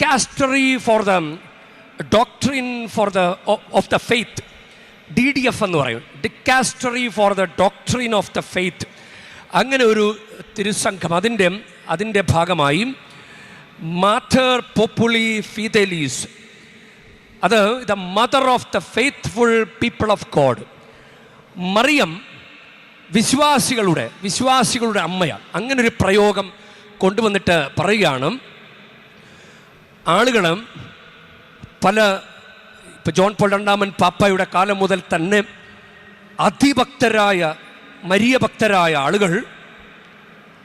Dicastery for the doctrine for the of the faith D D F എന്ന് പറയും. Dicastery for the doctrine of the faith അങ്ങനെ ഒരു തിരുസംഘം അതിന്റെ അതിന്റെ ഭാഗമായി മാഥർ പോപ്പുളി ഫീതലീസ്. അത് the mother of the faithful people of God. Mariyam വിശ്വാസികളുടെ വിശ്വാസികളുടെ അമ്മയാണ്. അങ്ങനൊരു പ്രയോഗം കൊണ്ടുവന്നിട്ട് പറയുകയാണ്. ആളുകൾ പല ഇപ്പം ജോൺ പോൾ രണ്ടാമൻ പാപ്പയുടെ കാലം മുതൽ തന്നെ അതിഭക്തരായ മരിയ ഭക്തരായ ആളുകൾ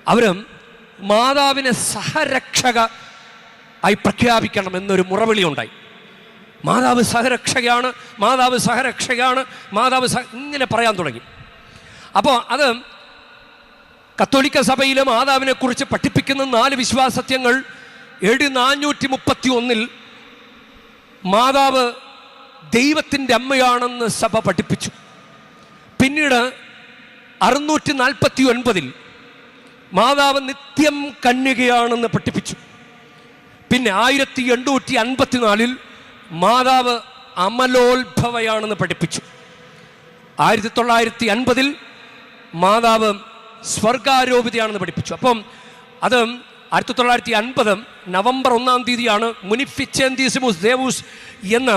അവരും മാതാവിനെ സഹരക്ഷക ആയി പ്രഖ്യാപിക്കണം എന്നൊരു മുറവിളി ഉണ്ടായി. മാതാവ് സഹരക്ഷകയാണ് മാതാവ് സഹരക്ഷകയാണ് മാതാവ് സഹ ഇങ്ങനെ പറയാൻ തുടങ്ങി. അപ്പോൾ അത് കത്തോലിക്ക സഭയിലെ മാതാവിനെക്കുറിച്ച് പഠിപ്പിക്കുന്ന നാല് വിശ്വാസത്യങ്ങൾ എ ഡി നാനൂറ്റി മുപ്പത്തി ഒന്നിൽ മാതാവ് ദൈവത്തിന്റെ അമ്മയാണെന്ന് സഭ പഠിപ്പിച്ചു. പിന്നീട് അറുന്നൂറ്റി നാൽപ്പത്തി ഒൻപതിൽ മാതാവ് നിത്യം കന്യകയാണെന്ന് പഠിപ്പിച്ചു. പിന്നെ ആയിരത്തി എണ്ണൂറ്റി അൻപത്തിനാലിൽ മാതാവ് അമലോത്ഭവയാണെന്ന് പഠിപ്പിച്ചു. ആയിരത്തി തൊള്ളായിരത്തി അൻപതിൽ മാതാവ് സ്വർഗാരോപിതയാണെന്ന് പഠിപ്പിച്ചു. അപ്പം അത് ആയിരത്തി തൊള്ളായിരത്തി അൻപത് നവംബർ ഒന്നാം തീയതിയാണ് മുനിഫിച്ചേന്തീസിമുസ് ദേവൂസ് എന്ന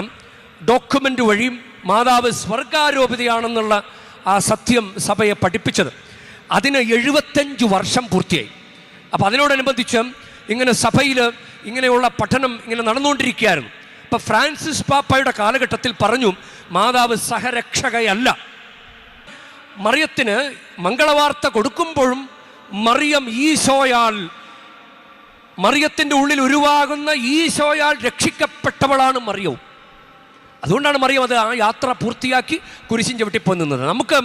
ഡോക്യുമെന്റ് വഴി മാതാവ് സ്വർഗാരോപിതയാണെന്നുള്ള ആ സത്യം സഭയെ പഠിപ്പിച്ചത്. അതിന് എഴുപത്തഞ്ച് വർഷം പൂർത്തിയായി. അപ്പോൾ അതിനോടനുബന്ധിച്ച് ഇങ്ങനെ സഭയിൽ ഇങ്ങനെയുള്ള പഠനം ഇങ്ങനെ നടന്നുകൊണ്ടിരിക്കുകയായിരുന്നു. ഇപ്പം ഫ്രാൻസിസ് പാപ്പയുടെ കാലഘട്ടത്തിൽ പറഞ്ഞു മാതാവ് സഹരക്ഷകയല്ല. മറിയത്തിന് മംഗളവാർത്ത കൊടുക്കുമ്പോഴും മറിയം ഈശോയാൽ മറിയത്തിന്റെ ഉള്ളിൽ ഉരുവാകുന്ന ഈശോയാൽ രക്ഷിക്കപ്പെട്ടവളാണ് മറിയവും. അതുകൊണ്ടാണ് മറിയം അത് ആ യാത്ര പൂർത്തിയാക്കി കുരിശിൻ ചവിട്ടിപ്പോയി നിന്നത്. നമുക്ക്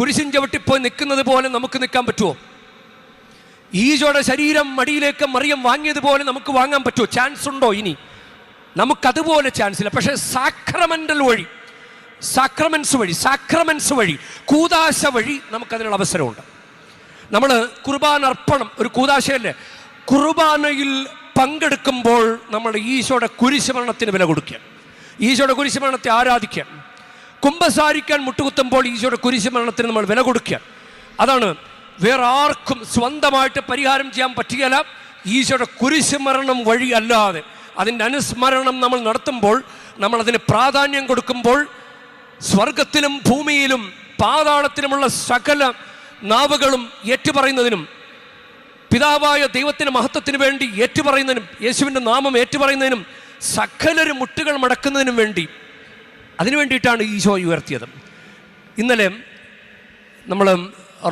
കുരിശിൻ ചവിട്ടിപ്പോയി നിൽക്കുന്നത് പോലെ നമുക്ക് നിൽക്കാൻ പറ്റുമോ? ഈശോയുടെ ശരീരം മടിയിലേക്ക് മറിയം വാങ്ങിയതുപോലെ നമുക്ക് വാങ്ങാൻ പറ്റുമോ? ചാൻസ് ഉണ്ടോ ഇനി? നമുക്കതുപോലെ ചാൻസ് ഇല്ല. പക്ഷേ സാക്രമെന്റൽ വഴി സാക്രമെൻസ് വഴി സാക്രമെൻസ് വഴി കൂതാശ വഴി നമുക്കതിനുള്ള അവസരമുണ്ട്. നമ്മൾ കുർബാനർപ്പണം ഒരു കൂതാശയല്ലേ? കുർബാനയിൽ പങ്കെടുക്കുമ്പോൾ നമ്മൾ ഈശോയുടെ കുരിശുമരണത്തിന് വില കൊടുക്കുക. ഈശോയുടെ കുരിശുമരണത്തെ ആരാധിക്കുക. കുംഭസാരിക്കാൻ മുട്ടുകുത്തുമ്പോൾ ഈശോയുടെ കുരിശുമരണത്തിന് നമ്മൾ വില കൊടുക്കുക. അതാണ് വേറെ ആർക്കും സ്വന്തമായിട്ട് പരിഹാരം ചെയ്യാൻ പറ്റുകയില്ല. ഈശോയുടെ കുരിശുമരണം വഴി അല്ലാതെ. അതിന്റെ അനുസ്മരണം നമ്മൾ നടത്തുമ്പോൾ നമ്മൾ അതിന് പ്രാധാന്യം കൊടുക്കുമ്പോൾ സ്വർഗത്തിലും ഭൂമിയിലും പാതാളത്തിലുമുള്ള സകല നാവുകളും ഏറ്റുപറയുന്നതിനും പിതാവായ ദൈവത്തിന്റെ മഹത്വത്തിന് വേണ്ടി ഏറ്റുപറയുന്നതിനും യേശുവിന്റെ നാമം ഏറ്റുപറയുന്നതിനും സകലരും മുട്ടുകൾ മടക്കുന്നതിനും വേണ്ടി അതിനു വേണ്ടിയിട്ടാണ് ഈശോ ഉയർത്തിയത്. ഇന്നലെ നമ്മൾ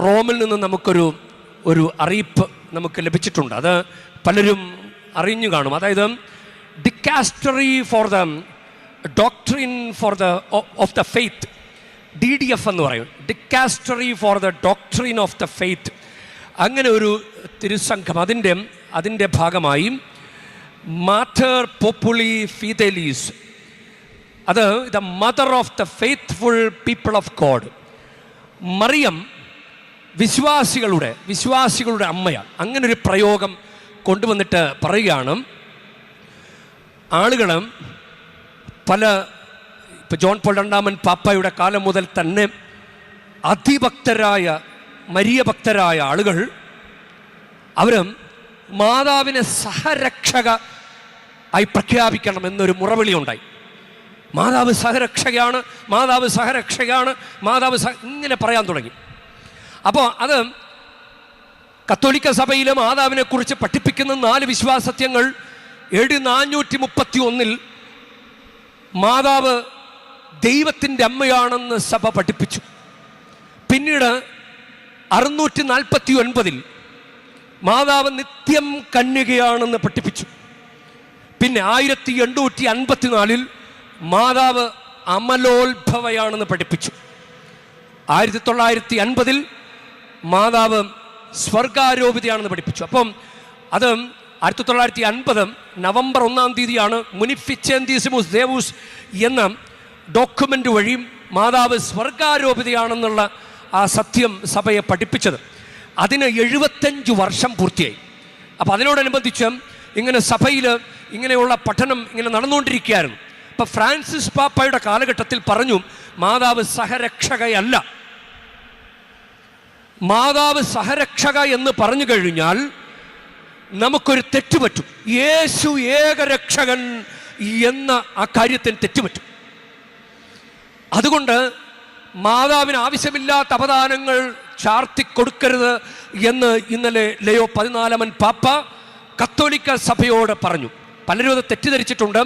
റോമിൽ നിന്ന് നമുക്കൊരു ഒരു അറിയിപ്പ് നമുക്ക് ലഭിച്ചിട്ടുണ്ട്. അത് പലരും അറിഞ്ഞു കാണും. അതായത് dicastery for the doctrine for the of the faith D D F എന്ന് പറയും. Dicastery for the doctrine of the faith അങ്ങനെ ഒരു തിരുസംഘം അതിന്റെ അതിന്റെ ഭാഗമായി മാറ്റർ പോപ്പുളി ഫീതലീസ്. അത് the mother of the faithful people of God. Mariyam വിശ്വാസികളുടെ വിശ്വാസികളുടെ അമ്മയാണ്. അങ്ങനെ ഒരു പ്രയോഗം കൊണ്ടുവന്നിട്ട് പറയുകയാണ്. ആളുകൾ പല ഇപ്പോൾ ജോൺ പോൾ രണ്ടാമൻ പാപ്പയുടെ കാലം മുതൽ തന്നെ അതിഭക്തരായ മരിയ ഭക്തരായ ആളുകൾ അവരും മാതാവിനെ സഹരക്ഷക ആയി പ്രഖ്യാപിക്കണം എന്നൊരു മുറവിളി ഉണ്ടായി. മാതാവ് സഹരക്ഷകയാണ് മാതാവ് സഹരക്ഷകയാണ് മാതാവ് സഹ ഇങ്ങനെ പറയാൻ തുടങ്ങി. അപ്പോൾ അത് കത്തോലിക്ക സഭയിലെ മാതാവിനെക്കുറിച്ച് പഠിപ്പിക്കുന്ന നാല് വിശ്വാസത്യങ്ങൾ എ നാനൂറ്റി മുപ്പത്തി ഒന്നിൽ മാതാവ് ദൈവത്തിന്റെ അമ്മയാണെന്ന് സഭ പഠിപ്പിച്ചു. പിന്നീട് അറുന്നൂറ്റി നാൽപ്പത്തി ഒൻപതിൽ മാതാവ് നിത്യം കന്യകയാണെന്ന് പഠിപ്പിച്ചു. പിന്നെ ആയിരത്തി എണ്ണൂറ്റി അൻപത്തിനാലിൽ മാതാവ് അമലോത്ഭവയാണെന്ന് പഠിപ്പിച്ചു. ആയിരത്തി തൊള്ളായിരത്തി അൻപതിൽ മാതാവ് സ്വർഗാരോപിതയാണെന്ന് പഠിപ്പിച്ചു. അപ്പം അത് ആയിരത്തി തൊള്ളായിരത്തി അൻപത് നവംബർ ഒന്നാം തീയതിയാണ് മുനിഫിച്ചേന്തീസിമുസ് ദേവൂസ് എന്ന ഡോക്യുമെന്റ് വഴിയും മാതാവ് സ്വർഗാരോപിതയാണെന്നുള്ള ആ സത്യം സഭയെ പഠിപ്പിച്ചത്. അതിന് എഴുപത്തഞ്ച് വർഷം പൂർത്തിയായി. അപ്പോൾ അതിനോടനുബന്ധിച്ച് ഇങ്ങനെ സഭയിൽ ഇങ്ങനെയുള്ള പഠനം ഇങ്ങനെ നടന്നുകൊണ്ടിരിക്കുകയായിരുന്നു. അപ്പം ഫ്രാൻസിസ് പാപ്പയുടെ കാലഘട്ടത്തിൽ പറഞ്ഞു മാതാവ് സഹരക്ഷകയല്ല. മാതാവ് സഹരക്ഷക എന്ന് പറഞ്ഞു കഴിഞ്ഞാൽ നമുക്കൊരു തെറ്റുപറ്റും യേശു ഏകരക്ഷകൻ എന്ന ആ കാര്യത്തിന് തെറ്റുപറ്റും അതുകൊണ്ട് മാതാവിന് ആവശ്യമില്ലാത്ത അപദാനങ്ങൾ ചാർത്തി കൊടുക്കരുത് എന്ന് ഇന്നലെ ലയോ പതിനാലാമൻ പാപ്പ കത്തോലിക്ക സഭയോട് പറഞ്ഞു. പലരും അത് തെറ്റിദ്ധരിച്ചിട്ടുണ്ട്.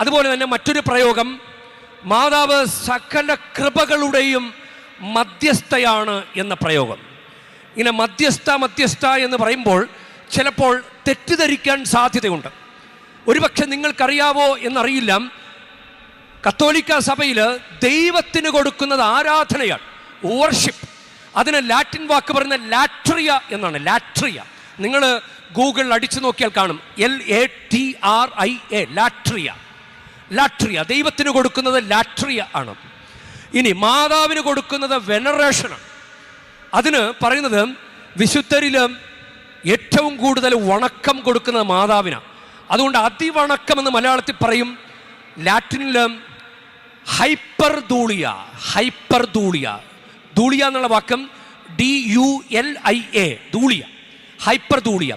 അതുപോലെ തന്നെ മറ്റൊരു പ്രയോഗം മാതാവ് സകല കൃപകളുടെയും മധ്യസ്ഥയാണ് എന്ന പ്രയോഗം. ഇങ്ങനെ മധ്യസ്ഥ മധ്യസ്ഥ എന്ന് പറയുമ്പോൾ ചിലപ്പോൾ തെറ്റിദ്ധരിക്കാൻ സാധ്യതയുണ്ട്. ഒരുപക്ഷെ നിങ്ങൾക്കറിയാവോ എന്നറിയില്ല. കത്തോലിക്ക സഭയിൽ ദൈവത്തിന് കൊടുക്കുന്നത് ആരാധനയാണ് വർഷിപ്പ് അതിന് ലാറ്റിൻ വാക്ക് പറയുന്ന ലാട്രിയ എന്നാണ് ലാട്രിയ. നിങ്ങൾ ഗൂഗിളിൽ അടിച്ചു നോക്കിയാൽ കാണും L A T R I A latria. Latria ദൈവത്തിന് കൊടുക്കുന്നത് ലാട്രിയ ആണ്. ഇനി മാതാവിന് കൊടുക്കുന്നത് വെനറേഷനാണ് അതിന് പറയുന്നത് വിശുദ്ധരിൽ ഏറ്റവും കൂടുതൽ വണക്കം കൊടുക്കുന്നത് മാതാവിനാണ്. അതുകൊണ്ട് അതിവണക്കം എന്ന് മലയാളത്തിൽ പറയും ലാറ്റിനിൽ ഹൈപ്പർ ധൂളിയ ഹൈപ്പർ ധൂളിയ ധൂളിയ എന്നുള്ള vacuum D U L I A dulia hyperdulia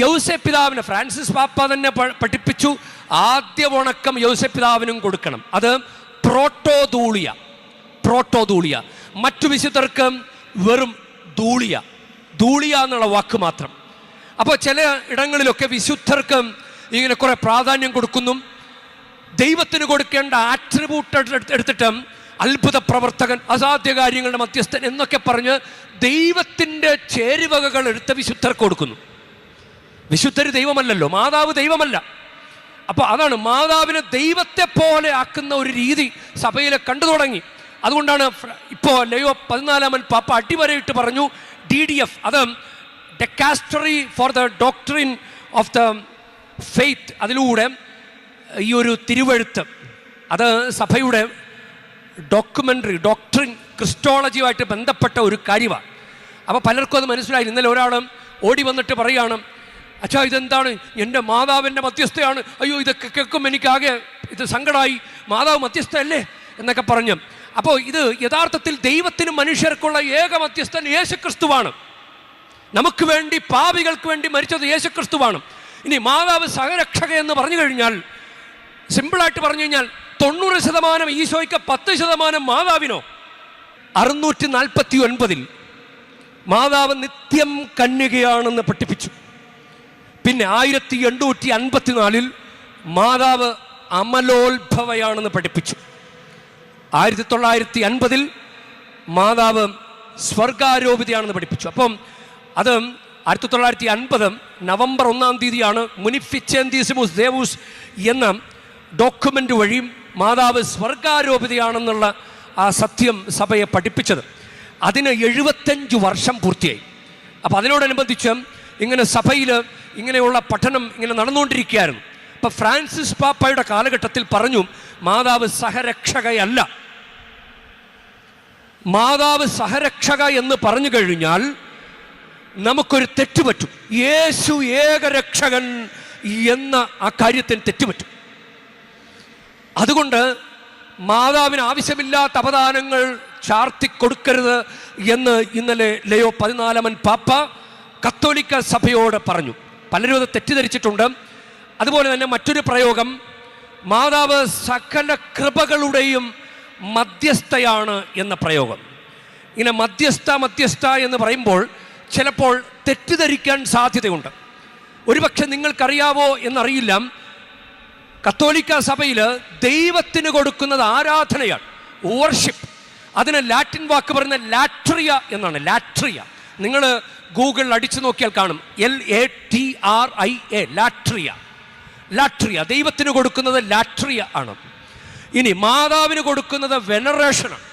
യൗസെ പിതാവിന് ഫ്രാൻസിസ് പാപ്പ തന്നെ പഠിപ്പിച്ചു. ആദ്യ ഉണക്കം യൗസെ പിതാവിനും കൊടുക്കണം. അത് പ്രോട്ടോ ധൂളിയ പ്രോട്ടോ ധൂളിയ മറ്റു വിശുദ്ധർക്ക് വെറും ധൂളിയ ധൂളിയ എന്നുള്ള വാക്ക് മാത്രം. അപ്പോൾ ചില ഇടങ്ങളിലൊക്കെ വിശുദ്ധർക്ക് ഇങ്ങനെ കുറേ പ്രാധാന്യം കൊടുക്കുന്നു. ദൈവത്തിന് കൊടുക്കേണ്ട ആട്രിബ്യൂട്ട് എടുത്തിട്ട് അത്ഭുത പ്രവർത്തകൻ അസാധ്യ കാര്യങ്ങളുടെ മധ്യസ്ഥൻ എന്നൊക്കെ പറഞ്ഞ് ദൈവത്തിന്റെ ചേരുവകകൾ എടുത്ത വിശുദ്ധർക്ക് കൊടുക്കുന്നു. വിശുദ്ധർ ദൈവമല്ലല്ലോ മാതാവ് ദൈവമല്ല. അപ്പോൾ അതാണ് മാതാവിനെ ദൈവത്തെ പോലെ ആക്കുന്ന ഒരു രീതി സഭയിൽ കണ്ടു തുടങ്ങി. അതുകൊണ്ടാണ് ഇപ്പോൾ ലയോ പതിനാലാമൻ പാപ്പ അടിവരയിട്ട് പറഞ്ഞു ഡി ഡി എഫ് അത് dicastery for the doctrine of the faith അതിലൂടെ ഈ ഒരു തിരുവഴുത്ത് അത് സഭയുടെ ഡോക്യുമെന്ററി ഡോക്ടറിൻ ക്രിസ്റ്റോളജിയുമായിട്ട് ബന്ധപ്പെട്ട ഒരു കാര്യമാണ്. അപ്പോൾ പലർക്കും അത് മനസ്സിലായി. ഇന്നലെ ഒരാൾ ഓടി വന്നിട്ട് പറയുകയാണ് അച്ഛാ ഇതെന്താണ്? എന്റെ മാതാവിന്റെ മധ്യസ്ഥയാണ്. അയ്യോ ഇതൊക്കെ കേൾക്കും എനിക്കാകെ ഇത് സങ്കടമായി മാതാവ് മധ്യസ്ഥയല്ലേ? എന്നൊക്കെ പറഞ്ഞു. അപ്പോൾ ഇത് യഥാർത്ഥത്തിൽ ദൈവത്തിനും മനുഷ്യർക്കുള്ള ഏക മധ്യസ്ഥൻ യേശുക്രിസ്തുവാണ്. നമുക്ക് വേണ്ടി പാപികൾക്ക് വേണ്ടി മരിച്ചത് യേശുക്രിസ്തുവാണ്. ഇനി മാതാവ് സഹരക്ഷക എന്ന് പറഞ്ഞു കഴിഞ്ഞാൽ സിമ്പിളായിട്ട് പറഞ്ഞു കഴിഞ്ഞാൽ തൊണ്ണൂറ് ശതമാനം ഈശോയ്ക്ക് പത്ത് ശതമാനം മാതാവിനോ. അറുന്നൂറ്റി നാൽപ്പത്തി ഒൻപതിൽ മാതാവ് നിത്യം കന്യകയാണെന്ന് പഠിപ്പിച്ചു. പിന്നെ ആയിരത്തി എണ്ണൂറ്റി അൻപത്തിനാലിൽ മാതാവ് അമലോത്ഭവയാണെന്ന് പഠിപ്പിച്ചു. ആയിരത്തി തൊള്ളായിരത്തി അൻപതിൽ മാതാവ് സ്വർഗാരോപിതയാണെന്ന് പഠിപ്പിച്ചു. അപ്പം അത് ആയിരത്തി തൊള്ളായിരത്തി അൻപത് നവംബർ ഒന്നാം തീയതിയാണ് മുനിഫിച്ചേന്തീസിമുസ് ദേവൂസ് എന്ന ഡോക്യുമെന്റ് വഴിയും മാതാവ് സ്വർഗാരോപിതയാണെന്നുള്ള ആ സത്യം സഭയെ പഠിപ്പിച്ചത്. അതിന് എഴുപത്തഞ്ച് വർഷം പൂർത്തിയായി. അപ്പോൾ അതിനോടനുബന്ധിച്ച് ഇങ്ങനെ സഭയിൽ ഇങ്ങനെയുള്ള പഠനം ഇങ്ങനെ നടന്നുകൊണ്ടിരിക്കുകയായിരുന്നു. അപ്പോൾ ഫ്രാൻസിസ് പാപ്പയുടെ കാലഘട്ടത്തിൽ പറഞ്ഞു മാതാവ് സഹരക്ഷകയല്ല. മാതാവ് സഹരക്ഷക എന്ന് പറഞ്ഞു കഴിഞ്ഞാൽ നമുക്കൊരു തെറ്റുപറ്റും. യേശു ഏകരക്ഷകൻ എന്ന ആ കാര്യത്തിന് തെറ്റുപറ്റും. അതുകൊണ്ട് മാതാവിന് ആവശ്യമില്ലാത്ത അവദാനങ്ങൾ ചാർത്തി കൊടുക്കരുത് എന്ന് ഇന്നലെ ലയോ പതിനാലാമൻ പാപ്പ കത്തോലിക്ക സഭയോട് പറഞ്ഞു. പലരും അത് തെറ്റിദ്ധരിച്ചിട്ടുണ്ട്. അതുപോലെ തന്നെ മറ്റൊരു പ്രയോഗം മാതാവ് സകല കൃപകളുടെയും മധ്യസ്ഥയാണ് എന്ന പ്രയോഗം. ഇങ്ങനെ മധ്യസ്ഥ മധ്യസ്ഥ എന്ന് പറയുമ്പോൾ ചിലപ്പോൾ തെറ്റിദ്ധരിക്കാൻ സാധ്യതയുണ്ട്. ഒരുപക്ഷെ നിങ്ങൾക്കറിയാവോ എന്നറിയില്ല. കത്തോലിക്ക സഭയിൽ ദൈവത്തിന് കൊടുക്കുന്നത് ആരാധനയാണ് വർഷിപ്പ് അതിന് ലാറ്റിൻ വാക്ക് പറയുന്ന ലാട്രിയ എന്നാണ് ലാട്രിയ. നിങ്ങൾ ഗൂഗിളിൽ അടിച്ചു നോക്കിയാൽ കാണും L A T R I A latria. Latria ദൈവത്തിന് കൊടുക്കുന്നത് ലാട്രിയ ആണ്. ഇനി മാതാവിന് കൊടുക്കുന്നത് വെനറേഷനാണ്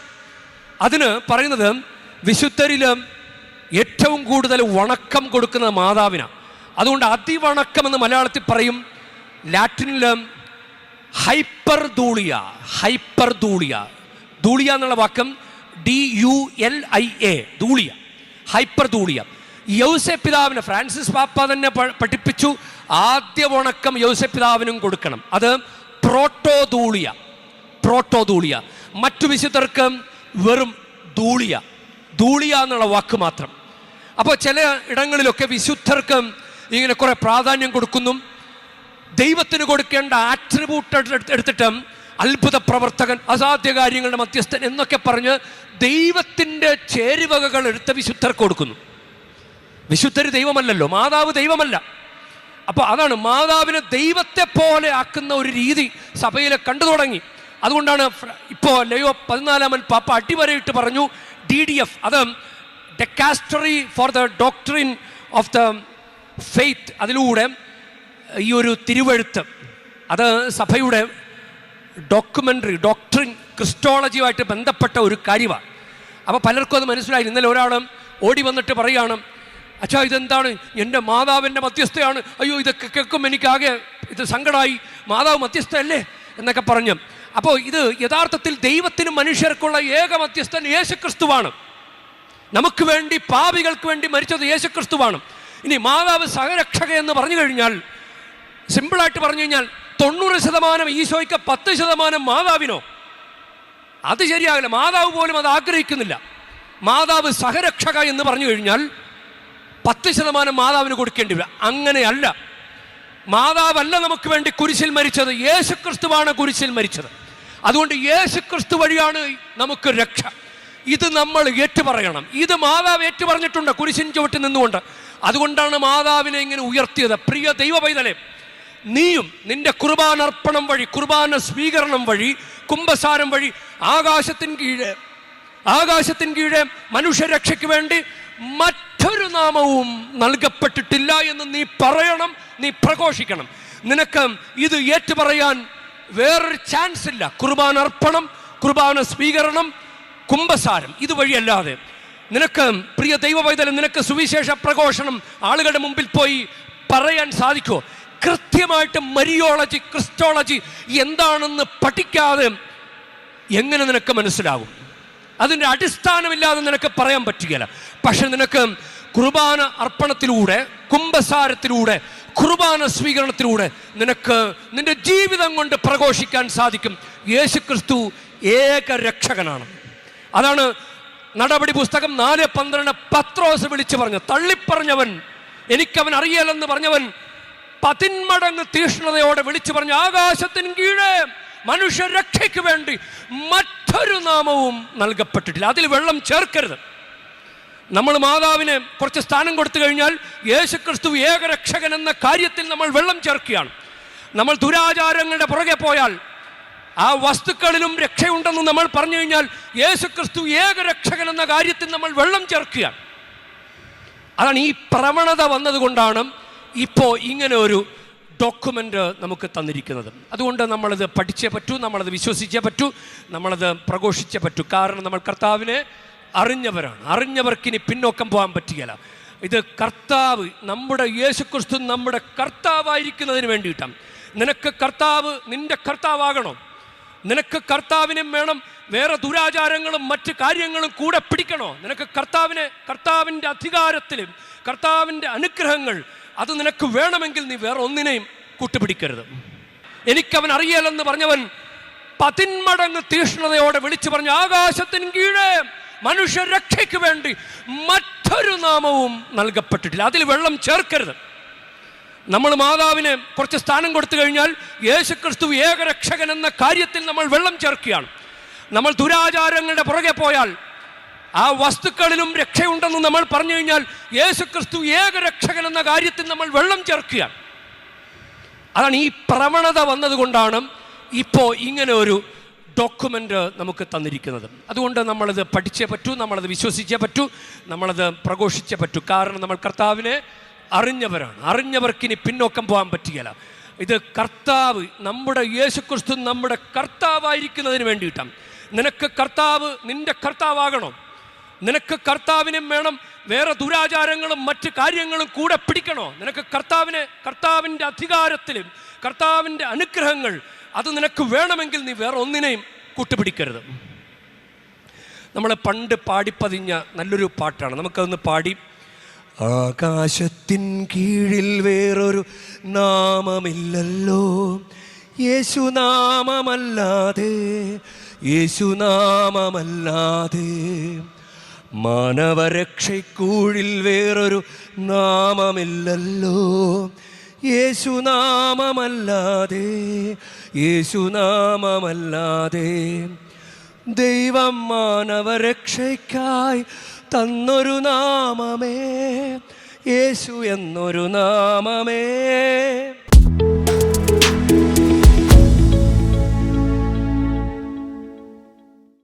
അതിന് പറയുന്നത് വിശുദ്ധരിൽ ഏറ്റവും കൂടുതൽ വണക്കം കൊടുക്കുന്നത് മാതാവിനാണ്. അതുകൊണ്ട് അതിവണക്കം എന്ന് മലയാളത്തിൽ പറയും ലാറ്റിനിൽ ഹൈപ്പർ ധൂളിയ ഹൈപ്പർ ധൂളിയ ധൂളിയ എന്നുള്ള vacuum D U L I A dulia hyperdulia യൗസെ പിതാവിന് ഫ്രാൻസിസ് പാപ്പ തന്നെ പഠിപ്പിച്ചു. ആദ്യ ഉണക്കം യൗസെ പിതാവിനും കൊടുക്കണം. അത് പ്രോട്ടോ ദൂളിയ പ്രോട്ടോ ദൂളിയ മറ്റു വിശുദ്ധർക്ക് വെറും ധൂളിയ ധൂളിയ എന്നുള്ള വാക്ക് മാത്രം. അപ്പോൾ ചില ഇടങ്ങളിലൊക്കെ വിശുദ്ധർക്ക് ഇങ്ങനെ കുറേ പ്രാധാന്യം കൊടുക്കുന്നു. ദൈവത്തിന് കൊടുക്കേണ്ട ആട്രിബ്യൂട്ട് എടുത്തിട്ട് അത്ഭുത പ്രവർത്തകൻ അസാധ്യ കാര്യങ്ങളുടെ മധ്യസ്ഥൻ എന്നൊക്കെ പറഞ്ഞ് ദൈവത്തിന്റെ ചേരുവകകൾ എടുത്ത വിശുദ്ധർക്ക് കൊടുക്കുന്നു. വിശുദ്ധർ ദൈവമല്ലല്ലോ മാതാവ് ദൈവമല്ല. അപ്പോൾ അതാണ് മാതാവിനെ ദൈവത്തെ പോലെ ആക്കുന്ന ഒരു രീതി സഭയിൽ കണ്ടു തുടങ്ങി. അതുകൊണ്ടാണ് ഇപ്പോൾ ലയോ പതിനാലാമൻ പാപ്പ അടിവരയിട്ട് പറഞ്ഞു ഡി ഡി എഫ് അത് dicastery for the doctrine of the faith അതിലൂടെ ഈ ഒരു തിരുവഴുത്ത് അത് സഭയുടെ ഡോക്യുമെന്ററി ഡോക്ടറിൻ ക്രിസ്റ്റോളജിയുമായിട്ട് ബന്ധപ്പെട്ട ഒരു കാര്യമാണ്. അപ്പോൾ പലർക്കും അത് മനസ്സിലായി. ഇന്നലെ ഒരാൾ ഓടി വന്നിട്ട് പറയുകയാണ് അച്ഛാ ഇതെന്താണ്? എന്റെ മാതാവിന്റെ മധ്യസ്ഥയാണ്. അയ്യോ ഇതൊക്കെ കേൾക്കും എനിക്കാകെ ഇത് സങ്കടമായി മാതാവ് മധ്യസ്ഥയല്ലേ? എന്നൊക്കെ പറഞ്ഞു. അപ്പോൾ ഇത് യഥാർത്ഥത്തിൽ ദൈവത്തിനും മനുഷ്യർക്കുള്ള ഏക മധ്യസ്ഥൻ യേശുക്രിസ്തുവാണ്. നമുക്ക് വേണ്ടി പാപികൾക്ക് വേണ്ടി മരിച്ചത് യേശുക്രിസ്തുവാണ്. ഇനി മാതാവ് സഹരക്ഷക എന്ന് പറഞ്ഞു കഴിഞ്ഞാൽ സിമ്പിളായിട്ട് പറഞ്ഞു കഴിഞ്ഞാൽ തൊണ്ണൂറ് ശതമാനം ഈശോയ്ക്ക് പത്ത് ശതമാനം മാതാവിനോ? അത് ശരിയാകില്ല മാതാവ് പോലും അത് ആഗ്രഹിക്കുന്നില്ല. മാതാവ് സഹരക്ഷക എന്ന് പറഞ്ഞു കഴിഞ്ഞാൽ പത്ത് ശതമാനം മാതാവിന് കൊടുക്കേണ്ടി വരും. അങ്ങനെയല്ല. മാതാവല്ല നമുക്ക് വേണ്ടി കുരിശിൽ മരിച്ചത്. യേശു ക്രിസ്തുവാണ് കുരിശിൽ മരിച്ചത്. അതുകൊണ്ട് യേശു ക്രിസ്തു വഴിയാണ് നമുക്ക് രക്ഷ. ഇത് നമ്മൾ ഏറ്റുപറയണം. ഇത് മാതാവ് ഏറ്റുപറഞ്ഞിട്ടുണ്ട് കുരിശിൻ ചുവട്ടിൽ നിന്നുകൊണ്ട്. അതുകൊണ്ടാണ് മാതാവിനെ ഇങ്ങനെ ഉയർത്തിയത്. പ്രിയ ദൈവ പൈതലെ നീയും നിന്റെ കുർബാനർപ്പണം വഴി കുർബാന സ്വീകരണം വഴി കുംഭസാരം വഴി ആകാശത്തിന് കീഴെ ആകാശത്തിന് കീഴെ മനുഷ്യരക്ഷയ്ക്ക് വേണ്ടി മറ്റൊരു നാമവും നൽകപ്പെട്ടിട്ടില്ല എന്ന് നീ പറയണം നീ പ്രഘോഷിക്കണം. നിനക്ക് ഇത് ഏറ്റുപറയാൻ വേറൊരു ചാൻസ് ഇല്ല. കുർബാന അർപ്പണം കുർബാന സ്വീകരണം കുംഭസാരം ഇതുവഴിയല്ലാതെ. നിനക്ക് പ്രിയ ദൈവവൈതലം നിനക്ക് സുവിശേഷ പ്രഘോഷണം ആളുകളുടെ മുമ്പിൽ പോയി പറയാൻ സാധിക്കുമോ? കൃത്യമായിട്ട് മരിയോളജി ക്രിസ്റ്റോളജി എന്താണെന്ന് പഠിക്കാതെ എങ്ങനെ നിനക്ക് മനസ്സിലാകും? അതിന്റെ അടിസ്ഥാനമില്ലാതെ നിനക്ക് പറയാൻ പറ്റുകയില്ല. പക്ഷെ നിനക്ക് കുർബാന അർപ്പണത്തിലൂടെ കുംഭസാരത്തിലൂടെ കുർബാന സ്വീകരണത്തിലൂടെ നിനക്ക് നിന്റെ ജീവിതം കൊണ്ട് പ്രഘോഷിക്കാൻ സാധിക്കും. യേശുക്രിസ്തു ഏക രക്ഷകനാണ് അതാണ് നടപടി പുസ്തകം നാല് പന്ത്രണ്ട് പത്രോസ് വിളിച്ചു പറഞ്ഞു തള്ളിപ്പറഞ്ഞവൻ എനിക്കവൻ അറിയാലെന്ന് പറഞ്ഞവൻ പതിന്മടങ്ങ് തീഷ്ണതയോടെ വിളിച്ചു പറഞ്ഞു ആകാശത്തിന് കീഴേ മനുഷ്യരക്ഷയ്ക്ക് വേണ്ടി മറ്റൊരു നാമവും നൽകപ്പെട്ടിട്ടില്ല. അതിൽ വെള്ളം ചേർക്കരുത്. നമ്മൾ മാതാവിന് കുറച്ച് സ്ഥാനം കൊടുത്തു കഴിഞ്ഞാൽ യേശുക്രിസ്തു ഏകരക്ഷകൻ എന്ന കാര്യത്തിൽ നമ്മൾ വെള്ളം ചേർക്കുകയാണ്. നമ്മൾ ദുരാചാരങ്ങളുടെ പുറകെ പോയാൽ ആ വസ്തുക്കളിലും രക്ഷയുണ്ടെന്ന് നമ്മൾ പറഞ്ഞു കഴിഞ്ഞാൽ യേശുക്രിസ്തു ഏകരക്ഷകൻ എന്ന കാര്യത്തിൽ നമ്മൾ വെള്ളം ചേർക്കുകയാണ്. അതാണ് ഈ പ്രവണത വന്നതുകൊണ്ടാണ് ഇപ്പോൾ ഇങ്ങനെ ഒരു ഡോക്യുമെന്റ് നമുക്ക് തന്നിരിക്കുന്നത്. അതുകൊണ്ട് നമ്മളത് പഠിച്ചേ പറ്റൂ നമ്മളത് വിശ്വസിച്ചേ പറ്റൂ നമ്മളത് പ്രഘോഷിച്ചേ പറ്റൂ. കാരണം നമ്മൾ കർത്താവിനെ അറിഞ്ഞവരാണ്. അറിഞ്ഞവർക്കിനി പിന്നോക്കം പോകാൻ പറ്റുകയില്ല. ഇത് കർത്താവ് നമ്മുടെ യേശുക്രിസ്തു നമ്മുടെ കർത്താവായിരിക്കുന്നതിന് വേണ്ടിയിട്ടാണ്. നിനക്ക് കർത്താവ് നിന്റെ കർത്താവാകണം. നിനക്ക് കർത്താവിനും വേണം വേറെ ദുരാചാരങ്ങളും മറ്റ് കാര്യങ്ങളും കൂടെ പിടിക്കണോ? നിനക്ക് കർത്താവിനെ കർത്താവിന്റെ അധികാരത്തിലും കർത്താവിന്റെ അനുഗ്രഹങ്ങൾ അത് നിനക്ക് വേണമെങ്കിൽ നീ വേറെ ഒന്നിനെയും കൂട്ടുപിടിക്കരുത്. എനിക്കവൻ അറിയാലെന്ന് പറഞ്ഞവൻ പതിന്മടങ്ങ് തീഷ്ണതയോടെ വിളിച്ചു പറഞ്ഞു ആകാശത്തിന് കീഴേ മനുഷ്യരക്ഷയ്ക്ക് വേണ്ടി മറ്റൊരു നാമവും നൽകപ്പെട്ടിട്ടില്ല. അതിൽ വെള്ളം ചേർക്കരുത്. നമ്മൾ മാതാവിന് കുറച്ച് സ്ഥാനം കൊടുത്തു കഴിഞ്ഞാൽ യേശുക്രിസ്തു ഏകരക്ഷകൻ എന്ന കാര്യത്തിൽ നമ്മൾ വെള്ളം ചേർക്കുകയാണ്. നമ്മൾ ദുരാചാരങ്ങളുടെ പുറകെ പോയാൽ ആ വസ്തുക്കളിലും രക്ഷയുണ്ടെന്ന് നമ്മൾ പറഞ്ഞു കഴിഞ്ഞാൽ യേശു യേശുക്രിസ്തു ഏകരക്ഷകൻ എന്ന കാര്യത്തിൽ നമ്മൾ വെള്ളം ചേർക്കുകയാണ്. അതാണ് ഈ പ്രവണത വന്നതുകൊണ്ടാണ് ഇപ്പോൾ ഇങ്ങനെ ഒരു ഡോക്യുമെന്റ് നമുക്ക് തന്നിരിക്കുന്നത്. അതുകൊണ്ട് നമ്മളത് പഠിച്ചേ പറ്റൂ നമ്മളത് വിശ്വസിച്ചേ പറ്റൂ നമ്മളത് പ്രഘോഷിച്ചേ പറ്റൂ. കാരണം നമ്മൾ കർത്താവിനെ അറിഞ്ഞവരാണ്. അറിഞ്ഞവർക്കിനി പിന്നോക്കം പോകാൻ പറ്റുകയില്ല. ഇത് കർത്താവ് നമ്മുടെ യേശുക്രിസ്തു നമ്മുടെ കർത്താവായിരിക്കുന്നതിന് വേണ്ടിയിട്ടാണ്. നിനക്ക് കർത്താവ് നിന്റെ കർത്താവാകണം. നിനക്ക് കർത്താവിനും വേണം വേറെ ദുരാചാരങ്ങളും മറ്റ് കാര്യങ്ങളും കൂടെ പിടിക്കണോ? നിനക്ക് കർത്താവിനെ കർത്താവിന്റെ അധികാരത്തിലും കർത്താവിന്റെ അനുഗ്രഹങ്ങൾ അത് നിനക്ക് വേണമെങ്കിൽ നീ വേറെ ഒന്നിനെയും കൂട്ടുപിടിക്കരുത്. നമ്മൾ പണ്ട് പാടിപ്പതിഞ്ഞ നല്ലൊരു പാട്ടാണ്. നമുക്കതൊന്ന് പാടി. ആകാശത്തിൻ കീഴിൽ വേറൊരു നാമമില്ലല്ലോ. യേശുനാമമല്ലാതെ യേശുനാമമല്ലാതെ. മാനവരക്ഷയ്ക്കൂഴിൽ വേറൊരു നാമമില്ലല്ലോ. യേശുനാമമല്ലാതെ യേശുനാമമല്ലാതെ ദൈവം മാനവരക്ഷയ്ക്കായി തന്നൊരു നാമമേ യേശു എന്നൊരു നാമമേ.